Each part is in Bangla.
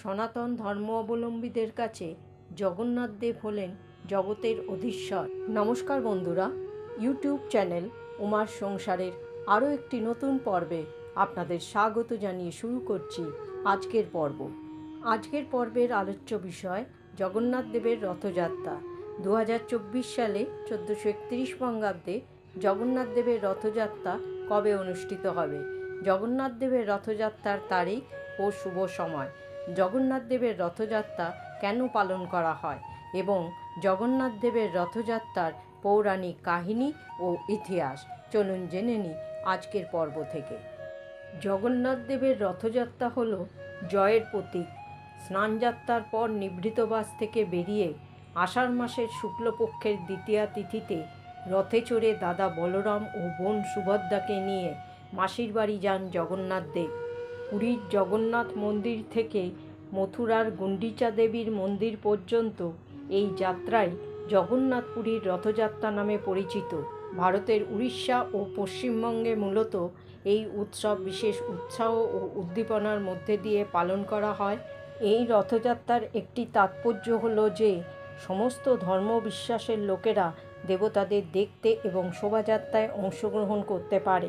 সনাতন ধর্ম অবলম্বীদের কাছে জগন্নাথ দেব হলেন জগতের অধীশ্বর। নমস্কার বন্ধুরা, ইউটিউব চ্যানেল উমার সংসারের আরও একটি নতুন পর্বে আপনাদের স্বাগত জানিয়ে শুরু করছি আজকের পর্ব। আজকের পর্বের আলোচ্য বিষয় জগন্নাথ দেবের রথযাত্রা। দু হাজার চব্বিশ সালে চোদ্দোশো একত্রিশ বঙ্গাব্দে জগন্নাথ দেবের রথযাত্রা কবে অনুষ্ঠিত হবে? জগন্নাথ দেবের রথযাত্রার তারিখ ও শুভ সময়। জগন্নাথ দেবের রথযাত্রা কেন পালন করা হয় এবং জগন্নাথ দেবের রথযাত্রার পৌরাণিক কাহিনী ও ইতিহাস চলুন জেনে নিই আজকের পর্ব থেকে। জগন্নাথ দেবের রথযাত্রা হল জয়ের প্রতীক। স্নানযাত্রার পর নিভৃতবাস থেকে বেরিয়ে আষাঢ় মাসের শুক্লপক্ষের দ্বিতীয়া তিথিতে রথে চড়ে দাদা বলরাম ও বোন সুভদ্রাকে নিয়ে মাসির বাড়ি যান জগন্নাথ দেব। পুরীর জগন্নাথ মন্দির থেকে মথুরার গুন্ডিচা দেবীর মন্দির পর্যন্ত এই যাত্রায় জগন্নাথপুরীর রথযাত্রা নামে পরিচিত। ভারতের উড়িষ্যা ও পশ্চিমবঙ্গে মূলত এই উৎসব বিশেষ উৎসাহ ও উদ্দীপনার মধ্যে দিয়ে পালন করা হয়। এই রথযাত্রার একটি তাৎপর্য হল যে, সমস্ত ধর্ম বিশ্বাসের লোকেরা দেবতাদের দেখতে এবং শোভাযাত্রায় অংশগ্রহণ করতে পারে।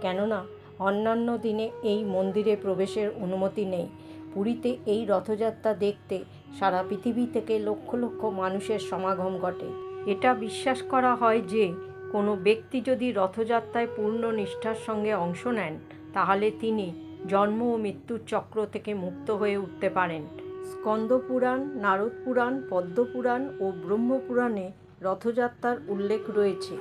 কেননা অন্যান্য দিনে এই মন্দিরে প্রবেশের অনুমতি নেই। পুরীতে এই রথযাত্রা দেখতে সারা পৃথিবী থেকে লক্ষ লক্ষ মানুষের সমাগম ঘটে। এটা বিশ্বাস করা হয় যে, কোনো ব্যক্তি যদি রথযাত্রায় পূর্ণ নিষ্ঠার সঙ্গে অংশ নেন, তাহলে তিনি জন্ম ও মৃত্যুর চক্র থেকে মুক্ত হয়ে উঠতে পারেন। স্কন্দপুরাণ নারদ পুরাণ পদ্মপুরাণ ও ব্রহ্মপুরাণে রথযাত্রার উল্লেখ রয়েছে।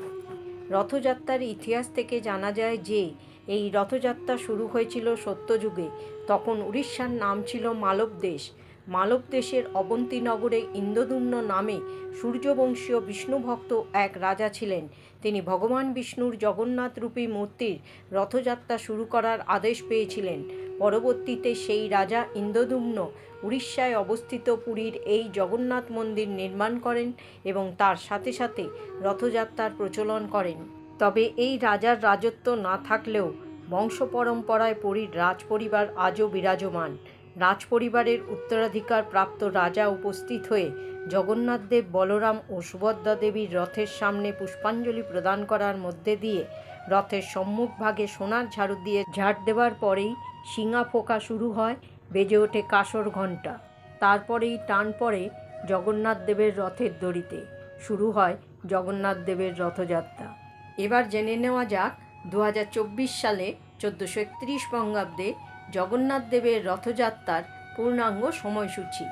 রথযাত্রার ইতিহাস থেকে জানা যায় যে এই রথযাত্রা শুরু হয়েছিল সত্যযুগে। তখন উড়িষ্যার নাম ছিল মালব দেশ। মালব দেশের অবন্তীনগরে ইন্দ্রদুম্ন নামে সূর্যবংশীয় বিষ্ণুভক্ত এক রাজা ছিলেন। তিনি ভগবান বিষ্ণুর জগন্নাথরূপী মূর্তির রথযাত্রা শুরু করার আদেশ পেয়েছিলেন। পরবর্তীতে সেই রাজা ইন্দ্রদুম্ন উড়িষ্যায় অবস্থিত পুরীর এই জগন্নাথ মন্দির নির্মাণ করেন এবং তার সাথে সাথে রথযাত্রার প্রচলন করেন। তবে এই রাজার রাজত্ব না থাকলেও বংশ পরম্পরায় পুরীর রাজপরিবার আজও বিরাজমান। রাজপরিবারের উত্তরাধিকার প্রাপ্ত রাজা উপস্থিত হয়ে জগন্নাথদেব বলরাম ও সুভদ্রা দেবীর রথের সামনে পুষ্পাঞ্জলি প্রদান করার মধ্যে দিয়ে রথের সম্মুখভাগে সোনার ঝাড়ু দিয়ে ঝাড় দেওয়ার পরেই শিঙা ফোকা শুরু হয়, বেজে ওঠে কাসর ঘণ্টা। তারপরেই টান পড়ে জগন্নাথ দেবের রথের দড়িতে। শুরু হয় জগন্নাথ দেবের রথযাত্রা। এবার জেনে নেওয়া যাক দু হাজার চব্বিশ সালে চোদ্দোশো একত্রিশ বঙ্গাব্দে জগন্নাথ দেবের রথযাত্রার পূর্ণাঙ্গ সময়সূচি।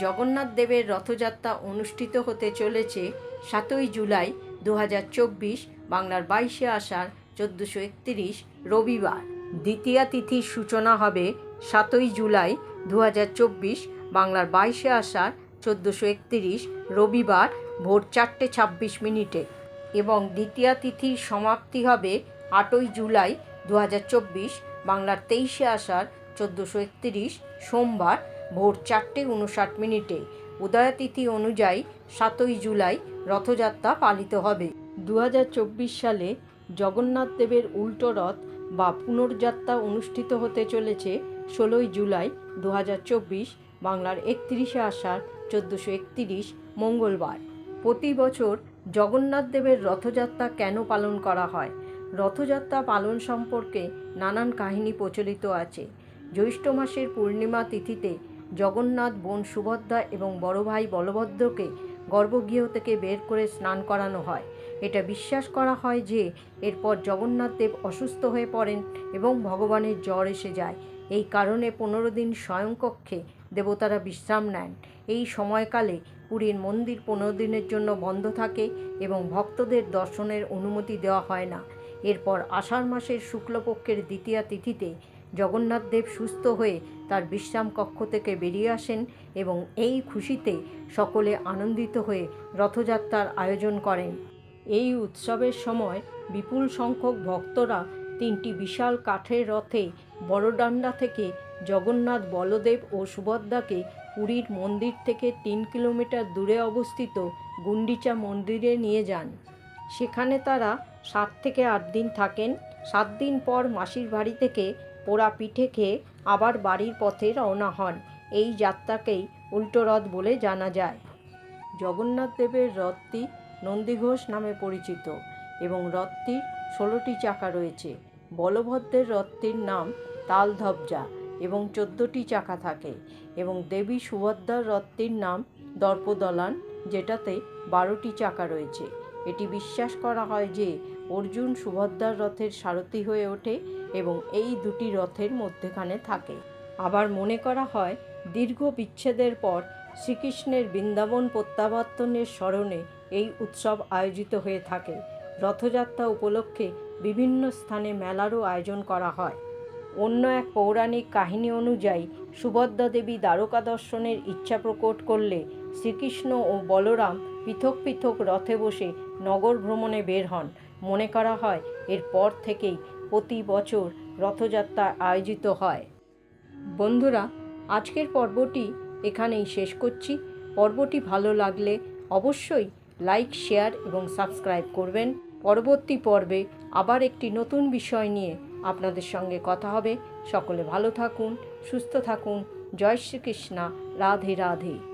জগন্নাথ দেবের রথযাত্রা অনুষ্ঠিত হতে চলেছে সাতই জুলাই দু হাজার চব্বিশ, বাংলার বাইশে আষাঢ় চোদ্দোশো একত্রিশ রবিবার। দ্বিতীয়া তিথির সূচনা হবে সাতই জুলাই দু হাজার চব্বিশ, বাংলার বাইশে আষাঢ় চোদ্দোশো একত্রিশ রবিবার ভোর চারটে ছাব্বিশ মিনিটে। এবং দ্বিতীয়া তিথির সমাপ্তি হবে আটই জুলাই দু হাজার চব্বিশ, বাংলার তেইশে আষাঢ় চোদ্দোশো একত্রিশ, সোমবার ভোর চারটে উনষাট মিনিটে। উদয়াতিথি অনুযায়ী সাতই জুলাই রথযাত্রা পালিত হবে। দু হাজার চব্বিশ সালে জগন্নাথ দেবের উল্টো রথ বা পুনর্যাত্রা অনুষ্ঠিত হতে চলেছে ষোলোই জুলাই দু হাজার চব্বিশ, বাংলার একত্রিশে আষাঢ় চোদ্দোশো একত্রিশ, মঙ্গলবার। প্রতি বছর জগন্নাথ দেবের রথযাত্রা কেন পালন করা হয়? রথযাত্রা পালন সম্পর্কে নানান কাহিনী প্রচলিত আছে। জ্যৈষ্ঠ মাসের পূর্ণিমা তিথিতে জগন্নাথ বোন সুভদ্রা এবং বড় ভাই বলভদ্রকে গর্ভগৃহ থেকে বের করে স্নান করানো হয়। এটা বিশ্বাস করা হয় যে, এরপর জগন্নাথ দেব অসুস্থ হয়ে পড়েন এবং ভগবানের জ্বর এসে যায়। এই কারণে পনেরো দিন স্বয়ংকক্ষে দেবতারা বিশ্রাম নেন। এই সময়কালে পুরীর মন্দির পনেরো দিনের জন্য বন্ধ থাকে এবং ভক্তদের দর্শনের অনুমতি দেওয়া হয় না। এরপর আষাঢ় মাসের শুক্লপক্ষের দ্বিতীয়া তিথিতে জগন্নাথ দেব সুস্থ হয়ে তার বিশ্রাম কক্ষ থেকে বেরিয়ে আসেন এবং এই খুশিতে সকলে আনন্দিত হয়ে রথযাত্রার আয়োজন করেন। এই উৎসবের সময় বিপুল সংখ্যক ভক্তরা তিনটি বিশাল কাঠের রথে বড়ডান্ডা থেকে জগন্নাথ বলদেব ও সুভদ্রাকে পুরীর মন্দির থেকে তিন কিলোমিটার দূরে অবস্থিত গুন্ডিচা মন্দিরে নিয়ে যান। সেখানে তারা সাত থেকে আট দিন থাকেন। সাত দিন পর মাসির বাড়ি থেকে পোড়া পিঠে খেয়ে আবার বাড়ির পথে রওনা হন। এই যাত্রাকেই উল্টো রথ বলে জানা যায়। জগন্নাথ দেবের রথটি নন্দীঘোষ নামে পরিচিত এবং রথটির ষোলোটি চাকা রয়েছে। বলভদ্রের রথটির নাম তালধবজা। এবং চোদ্দোটি চাকা থাকে এবং দেবী সুভদ্রার রথটির নাম দর্পদলান, যেটাতে বারোটি চাকা রয়েছে। এটি বিশ্বাস করা হয় যে অর্জুন সুভদ্রার রথের সারথি হয়ে ওঠে এবং এই দুটি রথের মধ্যেখানে থাকে। আবার মনে করা হয়, দীর্ঘ বিচ্ছেদের পর শ্রীকৃষ্ণের বৃন্দাবন প্রত্যাবর্তনের স্মরণে এই উৎসব আয়োজিত হয়ে থাকে। রথযাত্রা উপলক্ষে বিভিন্ন স্থানে মেলারও আয়োজন করা হয়। অন্য এক পৌরাণিক কাহিনী অনুযায়ী সুভদ্রা দেবী দ্বারকা দর্শনের ইচ্ছা প্রকট করলে শ্রীকৃষ্ণ ও বলরাম পৃথক পৃথক রথে বসে নগর ভ্রমণে বের হন। মনে করা হয় এরপর থেকেই প্রতি বছর রথযাত্রা আয়োজিত হয়। বন্ধুরা, আজকের পর্বটি এখানেই শেষ করছি। পর্বটি ভালো লাগলে অবশ্যই লাইক, শেয়ার এবং সাবস্ক্রাইব করবেন। পরবর্তী পর্বে আবার একটি নতুন বিষয় নিয়ে আপনাদের সঙ্গে কথা হবে। সকলে ভালো থাকুন সুস্থ থাকুন। জয় শ্রীকৃষ্ণা। রাধে রাধে।